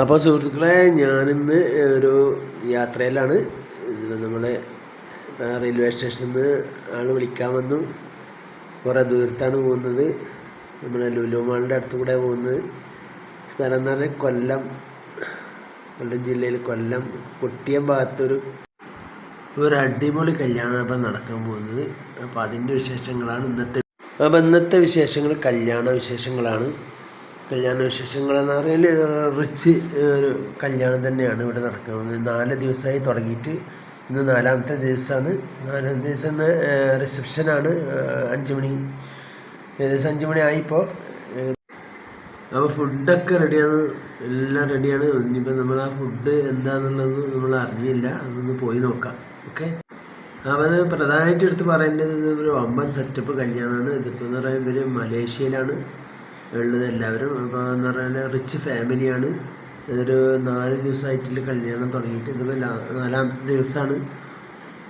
അപ്പോൾ സുഹൃത്തുക്കളെ ഞാനിന്ന് ഒരു യാത്രയിലാണ്. നമ്മളെ റെയിൽവേ സ്റ്റേഷനിൽ നിന്ന് ആൾ വിളിക്കാമെന്നും കുറേ ദൂരത്താണ് പോകുന്നത്. നമ്മൾ ലുലു മാളിന്റെ അടുത്ത് കൂടെ പോകുന്നത്. സ്ഥലം എന്ന് പറഞ്ഞാൽ കൊല്ലം കൊല്ലം ജില്ലയിൽ കൊല്ലം. കൊട്ടിയം ഭാഗത്തൊരു ഒരു അടിപൊളി കല്യാണം അപ്പം നടക്കാൻ പോകുന്നത്. അപ്പോൾ അതിന്റെ വിശേഷങ്ങളാണ് ഇന്നത്തെ അപ്പോൾ ഇന്നത്തെ വിശേഷങ്ങൾ കല്യാണ വിശേഷങ്ങളാണ്. കല്യാണ വിശേഷങ്ങൾ എന്ന് പറഞ്ഞാൽ റിച്ച് ഒരു കല്യാണം തന്നെയാണ് ഇവിടെ നടക്കുന്നത്. നാല് ദിവസമായി തുടങ്ങിയിട്ട് ഇന്ന് നാലാമത്തെ ദിവസമാണ്. നാലാം ദിവസം ഇന്ന് റിസപ്ഷനാണ്. അഞ്ച് മണി ഏകദേശം അഞ്ച് മണി ആയിപ്പോൾ അപ്പോൾ ഫുഡൊക്കെ റെഡിയാണ്. എല്ലാം റെഡിയാണ്. ഇനിയിപ്പോൾ നമ്മൾ ആ ഫുഡ് എന്താണെന്നുള്ളത് നമ്മൾ അറിഞ്ഞില്ല. അതൊന്ന് പോയി നോക്കാം. ഓക്കെ? അപ്പോൾ അത് പ്രധാനമായിട്ട് എടുത്ത് പറയേണ്ടത് ഒരു വമ്പൻ സെറ്റപ്പ് കല്യാണമാണ്. ഇതിപ്പോൾ എന്ന് പറയുമ്പോൾ മലേഷ്യയിലാണ്. ഉള്ളത്. എല്ലാവരും അപ്പോൾ എന്ന് പറഞ്ഞാൽ റിച്ച് ഫാമിലിയാണ് ഒരു നാല് ദിവസമായിട്ടുള്ള കല്യാണം തുടങ്ങിയിട്ട്. ഇതിപ്പോൾ നാലാമത്തെ ദിവസമാണ്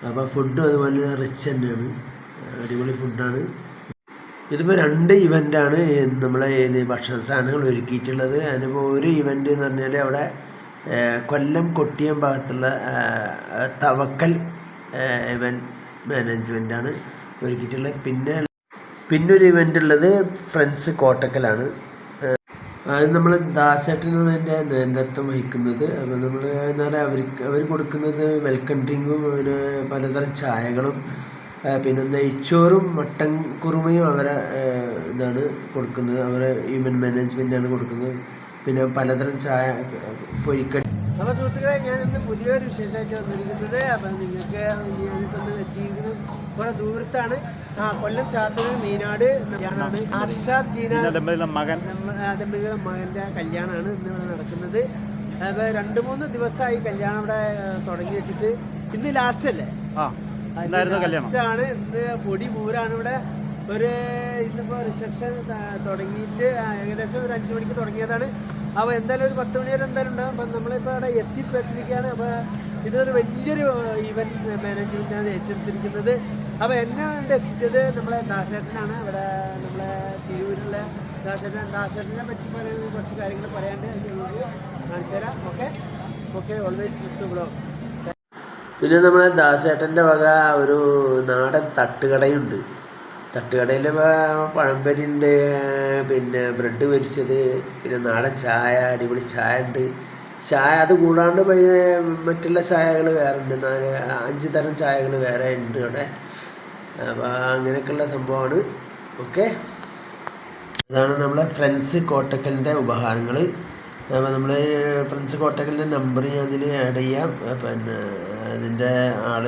അപ്പോൾ ഫുഡും അതുപോലെ റിച്ച് തന്നെയാണ്. അടിപൊളി ഫുഡാണ് ഇതിപ്പോൾ രണ്ട് ഇവന്റാണ് നമ്മളെ ഭക്ഷണ സാധനങ്ങൾ ഒരുക്കിയിട്ടുള്ളത്. അതിനിപ്പോൾ ഒരു ഇവന്റ് എന്ന് പറഞ്ഞാൽ അവിടെ കൊല്ലം കൊട്ടിയം ഭാഗത്തുള്ള തവക്കൽ ഇവന്റ് മാനേജ്മെന്റാണ് ഒരുക്കിയിട്ടുള്ളത്. പിന്നെ പിന്നൊരു ഇവന്റ് ഉള്ളത് ഫ്രണ്ട്സ് കോട്ടക്കലാണ്. അത് നമ്മൾ ദാസേട്ടനാണ് അതിന്റെ നേതൃത്വം വഹിക്കുന്നത്. അപ്പോൾ നമ്മൾ എന്താ പറയുക അവർക്ക് അവർ കൊടുക്കുന്നത് വെൽക്കം ഡ്രിങ്കും പിന്നെ പലതരം ചായകളും പിന്നെ നെയ്ച്ചോറും മട്ടൻ കുറുമയും അവരെ ഇതാണ് കൊടുക്കുന്നത്. അവരെ ഹ്യൂമൻ മാനേജ്മെന്റാണ് കൊടുക്കുന്നത്. പിന്നെ പലതരം ചായ പൊരിക്കടി അപ്പോൾ സുഹൃത്തുക്കളെ ഞാൻ ഇന്ന് പുതിയൊരു വിശേഷമായിട്ട് വന്നിരിക്കുന്നത്. അപ്പം നിങ്ങൾക്ക് ഞാനിപ്പോൾ എത്തിയിരിക്കുന്നത് കുറേ ദൂരത്താണ്. ആ കൊല്ലം ചാത്തൂർ മീനാട് ഞാനാണ്. അർഷാദ് ജീന ദമ്പതികളുടെ മകൻ. ദമ്പതികളുടെ മകന്റെ കല്യാണമാണ് ഇന്ന് ഇവിടെ നടക്കുന്നത്. അപ്പോൾ രണ്ട് മൂന്ന് ദിവസമായി കല്യാണം ഇവിടെ തുടങ്ങി വെച്ചിട്ട് ഇന്ന് ലാസ്റ്റ് അല്ലേ? ാണ് ഇന്ന് പൊടി പൂരാണ് ഇവിടെ. ഒരു ഇന്നിപ്പോ റിസപ്ഷൻ തുടങ്ങിയിട്ട് ഏകദേശം ഒരു അഞ്ചു മണിക്ക് തുടങ്ങിയതാണ്. അപ്പോൾ എന്തായാലും ഒരു പത്ത് മണി വരെ എന്തായാലും ഉണ്ടാവും. അപ്പം നമ്മളിപ്പോൾ അവിടെ എത്തിപ്പെട്ടിരിക്കുകയാണ്. അപ്പോൾ ഇതൊരു വലിയൊരു ഇവന്റ് മാനേജ്മെന്റാണ് ഏറ്റെടുത്തിരിക്കുന്നത്. അപ്പോൾ എന്നെ കൊണ്ട് എത്തിച്ചത് നമ്മളെ ദാസേട്ടനാണ്. ഇവിടെ നമ്മളെ തിരൂരിലെ ദാസേട്ടൻ. ദാസേട്ടനെ പറ്റി പറയുന്ന കുറച്ച് കാര്യങ്ങൾ പറയാണ്ട് കാണിച്ചു തരാം. Okay? Okay always with blow പിന്നെ നമ്മളെ ദാസേട്ടന്റെ വക ഒരു നാടൻ തട്ടുകടയുണ്ട്. തട്ടുകടയിൽ പഴംപരിയുണ്ട് പിന്നെ ബ്രെഡ് പൊരിച്ചത് പിന്നെ നാടൻ ചായ അടിപൊളി ചായ ഉണ്ട്. ചായ അത് കൂടാണ്ട് മറ്റുള്ള ചായകൾ വേറെ ഉണ്ട് നാല് അഞ്ച് തരം ചായകൾ വേറെ ഉണ്ട് അവിടെ. അപ്പോൾ അങ്ങനെയൊക്കെയുള്ള സംഭവമാണ് ഓക്കെ? അതാണ് നമ്മളെ ഫ്രണ്ട്സ് കോട്ടക്കലിന്റെ ഉപഹാരങ്ങൾ അപ്പോൾ നമ്മൾ ഫ്രണ്ട്സ് കോട്ടക്കലിന്റെ നമ്പർ ഞാൻ അതിൽ ആഡ് ചെയ്യാം. പിന്നെ അതിന്റെ ആൾ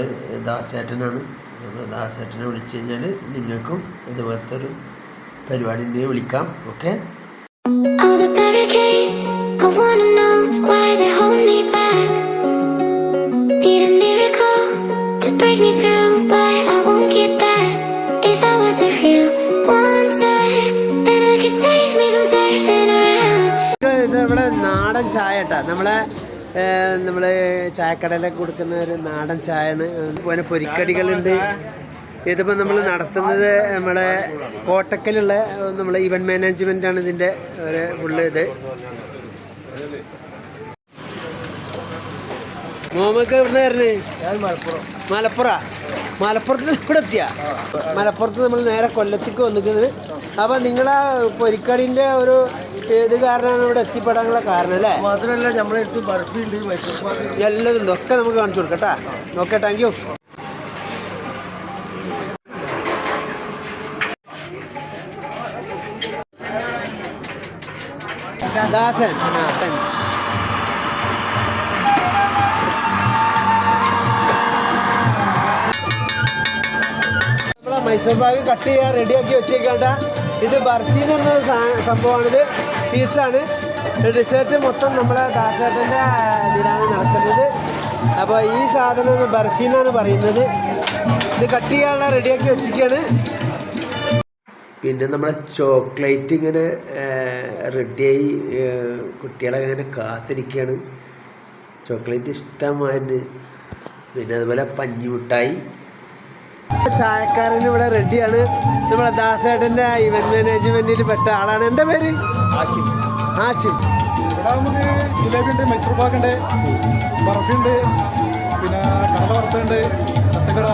ദാസേട്ടനാണ്. അപ്പോൾ ദാസേട്ടനെ വിളിച്ചു കഴിഞ്ഞാൽ നിങ്ങൾക്കും ഇതുപോലത്തെ ഒരു പരിപാടിന്റെ വിളിക്കാം. ഓക്കെ? I wanna know കേട്ടോ. നമ്മളെ നമ്മൾ ചായക്കടയിലൊക്കെ കൊടുക്കുന്ന ഒരു നാടൻ ചായയാണ്. അതുപോലെ പൊരിക്കടികളുണ്ട്. ഇതിപ്പോൾ നമ്മൾ നടത്തുന്നത് നമ്മുടെ കോട്ടക്കലുള്ള നമ്മളെ ഇവന്റ് മാനേജ്മെന്റ് ആണ് ഇതിന്റെ ഒരു ഫുള്ള് ഇത്. മോമൊക്കെ എവിടെ വരുന്നത് മലപ്പുറം. മലപ്പുറ. മലപ്പുറത്ത് ഇവിടെ എത്തിയ? മലപ്പുറത്ത് നമ്മൾ നേരെ കൊല്ലത്തേക്ക് വന്നിക്കുന്നത് അപ്പോൾ നിങ്ങളെ പൊരിക്കടിന്റെ ഒരു ഇത് കാരണമാണ് ഇവിടെ എത്തിപ്പെടാനുള്ള കാരണം അല്ലേ? മാത്രമല്ല നമ്മളെ അടുത്ത് ബർഫി ഉണ്ട് മൈസൂർ എല്ലതും ഉണ്ട് ഒക്കെ നമുക്ക് കാണിച്ചു കൊടുക്കട്ടാ ഓക്കെ താങ്ക് യു ദാസൻ. ആ താങ്ക്സ് നമ്മളെ മൈസൂർ ബാഗ് കട്ട് ചെയ്യാൻ റെഡിയാക്കി വെച്ചേക്കണ്ട ഇത് ബർഫി എന്ന് പറഞ്ഞ സംഭവമാണിത് സ്വീറ്റ്സാണ്. ഡെസേർട്ട് മൊത്തം നമ്മളെ ദാസേട്ടന്റെ ഇതിലാണ് നടക്കുന്നത് അപ്പോൾ ഈ സാധനം ബർഫി എന്നാണ് പറയുന്നത്. ഇത് കട്ട് ചെയ്യാനുള്ള റെഡിയാക്കി വെച്ചിരിക്കുകയാണ്. പിന്നെ നമ്മളെ ചോക്ലേറ്റ് ഇങ്ങനെ റെഡിയായി കുട്ടികളൊക്കെ ഇങ്ങനെ കാത്തിരിക്കുകയാണ്. ചോക്ലേറ്റ് ഇഷ്ടമായിരുന്നു. പിന്നെ അതുപോലെ പഞ്ഞിമുട്ടായി. ചായക്കാരൻ ഇവിടെ റെഡിയാണ്. നമ്മളെ ദാസേട്ടന്റെ ഇവന്റ് മാനേജ്മെന്റിൽ പെട്ട ആളാണ്. എന്താ പേര്? ആശിം ആശിം ജിലേബി ഉണ്ട് മൈസൂർ പാക്ക് ഉണ്ട് ബർഫി ഉണ്ട് പിന്നെ കടല വറുത്തുണ്ട് തട്ടുകട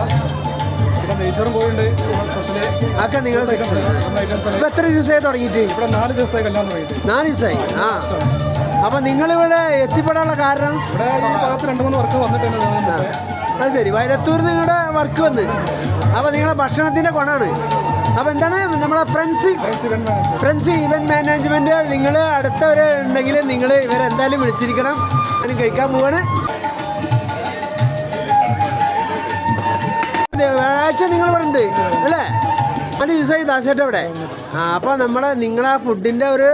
പിന്നെ നെയ്ച്ചോറും കോഴിയുണ്ട് സ്പെഷ്യൽ അതൊക്കെ നിങ്ങൾ ഇപ്പം എത്ര ദിവസമായി തുടങ്ങിയിട്ട്? ഇവിടെ നാല് ദിവസമായി കല്യാണം തുടങ്ങിയിട്ട്. നാല് ദിവസമായി? ആ. അപ്പൊ നിങ്ങളിവിടെ എത്തിപ്പെടാനുള്ള കാരണം? ഇവിടെ ഈ ഭാഗത്ത് രണ്ട് മൂന്ന് വർക്ക് വന്നിട്ടുണ്ട് അത് ശരി. വയലത്തൂർ നിങ്ങളുടെ വർക്ക് വന്ന്. അപ്പൊ നിങ്ങളെ ഭക്ഷണത്തിന്റെ കൊണാണ്. അപ്പൊ എന്താണ് നമ്മളെ ഫ്രണ്ട്സ് ഫ്രണ്ട്സ് ഇവന്റ് മാനേജ്മെന്റ് നിങ്ങൾ അടുത്തവരെ ഉണ്ടെങ്കിൽ നിങ്ങൾ ഇവരെന്തായാലും വിളിച്ചിരിക്കണം. അതിന് കഴിക്കാൻ പോവാണ്. വ്യാഴാഴ്ച നിങ്ങൾ ഇവിടെ ഉണ്ട് അല്ലേ? നാല് ദിവസമായി ദാസേട്ട ഇവിടെ ആ അപ്പോൾ നമ്മളെ നിങ്ങളെ ഫുഡിന്റെ ഒരു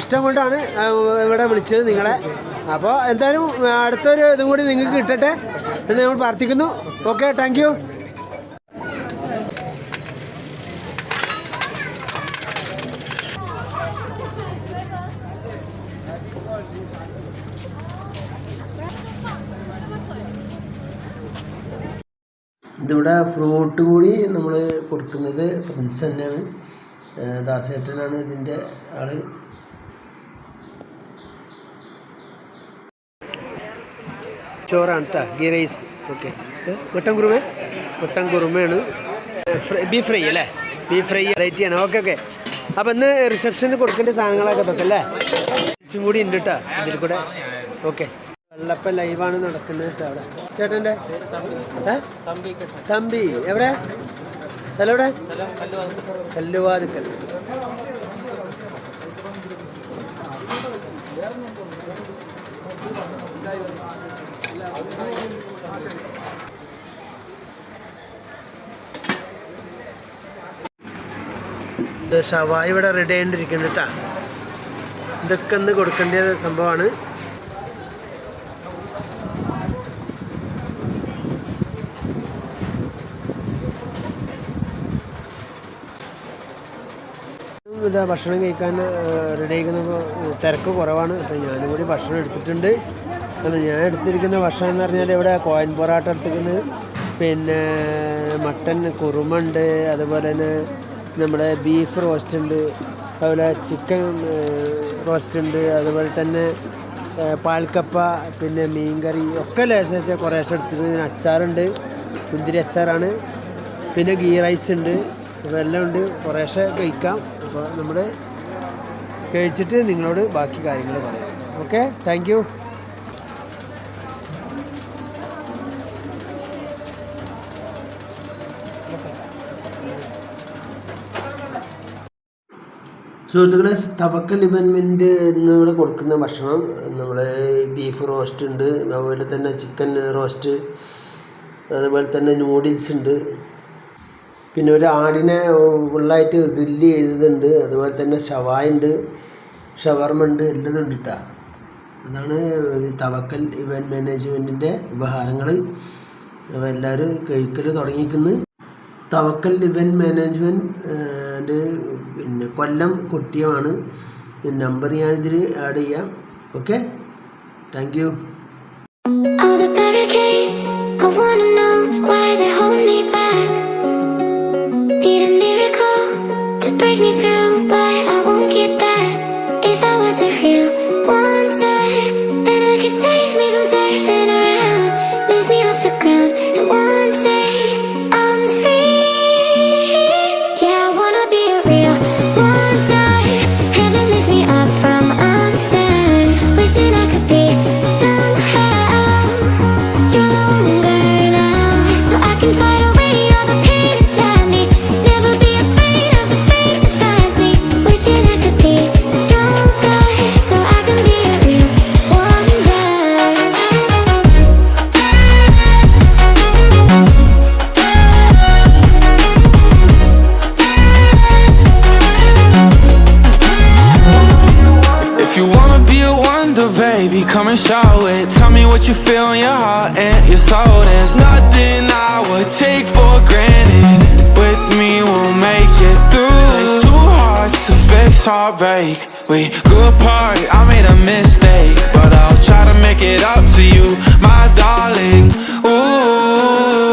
ഇഷ്ടം കൊണ്ടാണ് ഇവിടെ വിളിച്ചത് നിങ്ങളെ. അപ്പോൾ എന്തായാലും അടുത്തൊരു ഇതും കൂടി നിങ്ങൾക്ക് കിട്ടട്ടെ എന്ന് നമ്മൾ പ്രാർത്ഥിക്കുന്നു. ഓക്കെ താങ്ക് ഇതിവിടെ ഫ്രൂട്ട് കൂടി നമ്മൾ കൊടുക്കുന്നത് ഫ്രണ്ട്സ് തന്നെയാണ്. ദാസേട്ടനാണ് ഇതിന്റെ ആൾ. ചോറാണ് കേട്ടോ ഗീ റൈസ്. ഓക്കെ. മുട്ടൻ കുറുമ? മുട്ടൻ കുറുമയാണ്. ബീഫ് ഫ്രൈ അല്ലേ? ബീഫ് ഫ്രൈ വെറൈറ്റിയാണ് ഓക്കെ ഓക്കെ. അപ്പം ഇന്ന് റിസപ്ഷന് കൊടുക്കേണ്ട സാധനങ്ങളൊക്കെ അല്ലേ? കൂടി ഉണ്ട് കേട്ടോ ഇതിൽ കൂടെ. ഓക്കെ. വെള്ളപ്പം ലൈവാണ് നടക്കുന്നത് അവിടെ. ചേട്ടന്റെ? തമ്പി. എവിടെ? സ്ഥലം എവിടെ കല്ലുവാതുക്കൽ ഷവായി ഇവിടെ റെഡി ആയിട്ടിരിക്കുന്നുണ്ട് കേട്ടോ ഇതൊക്കെ ഒന്ന് കൊടുക്കേണ്ട സംഭവമാണ്. ഇതാ ഭക്ഷണം കഴിക്കാൻ റെഡി ആയിരിക്കുന്നപ്പോൾ തിരക്ക് കുറവാണ്. അപ്പോൾ ഞാനും കൂടി ഭക്ഷണം എടുത്തിട്ടുണ്ട്. കാരണം ഞാൻ എടുത്തിരിക്കുന്ന ഭക്ഷണം എന്ന് പറഞ്ഞാൽ ഇവിടെ കോയിൻ പൊറാട്ട എടുത്തിരിക്കുന്നത് പിന്നെ മട്ടൻ കുറുമുണ്ട് അതുപോലെ തന്നെ നമ്മുടെ ബീഫ് റോസ്റ്റ് ഉണ്ട്. അതുപോലെ ചിക്കൻ റോസ്റ്റ് ഉണ്ട്. അതുപോലെ തന്നെ പാൽക്കപ്പ പിന്നെ മീൻകറി ഒക്കെ ലേശം കുറേശ്ശെ എടുത്തിട്ട് പിന്നെ അച്ചാറുണ്ട്. മുന്തിരി അച്ചാറാണ്. പിന്നെ ഗീ റൈസ് ഉണ്ട്. എല്ലാം ഉണ്ട്. കുറേശ്ശെ കഴിക്കാം. അപ്പോൾ നമ്മൾ കഴിച്ചിട്ട് നിങ്ങളോട് ബാക്കി കാര്യങ്ങൾ പറയാം. ഓക്കെ? താങ്ക് യു സുഹൃത്തുക്കളെ തവക്കൽ ഇവൻമെന്റ് എന്നിവിടെ കൊടുക്കുന്ന ഭക്ഷണം നമ്മൾ ബീഫ് റോസ്റ്റ് ഉണ്ട്. അതുപോലെ തന്നെ ചിക്കൻ റോസ്റ്റ് അതുപോലെ തന്നെ നൂഡിൽസ് ഉണ്ട്. പിന്നെ ഒരു ആടിനെ ഫുള്ളായിട്ട് ഗ്രില്ല് ചെയ്തതുണ്ട്. അതുപോലെ തന്നെ ഷവായ ഉണ്ട് ഷവർമ ഉണ്ട് എല്ലാം ഉണ്ട് കേട്ടോ അതാണ് ഈ തവക്കൽ ഇവന്റ് മാനേജ്മെന്റിന്റെ ഉപഹാരങ്ങൾ അപ്പോൾ എല്ലാവരും കഴിക്കൽ തുടങ്ങിയിരിക്കുന്നു തവക്കൽ ഇവന്റ് മാനേജ്മെന്റ് പിന്നെ കൊല്ലം കുട്ടിയമാണ്. നമ്പർ ഞാനിതിൽ ആഡ് ചെയ്യാം. Okay? Thank you. All the I wanna know why they hold me. Baby, come and show it. Tell me what you feel in your heart and your soul. There's nothing I would take for granted. With me, we'll make it through. Takes two hearts to fix heartbreak. We grew apart, I made a mistake, but I'll try to make it up to you, my darling. Ooh.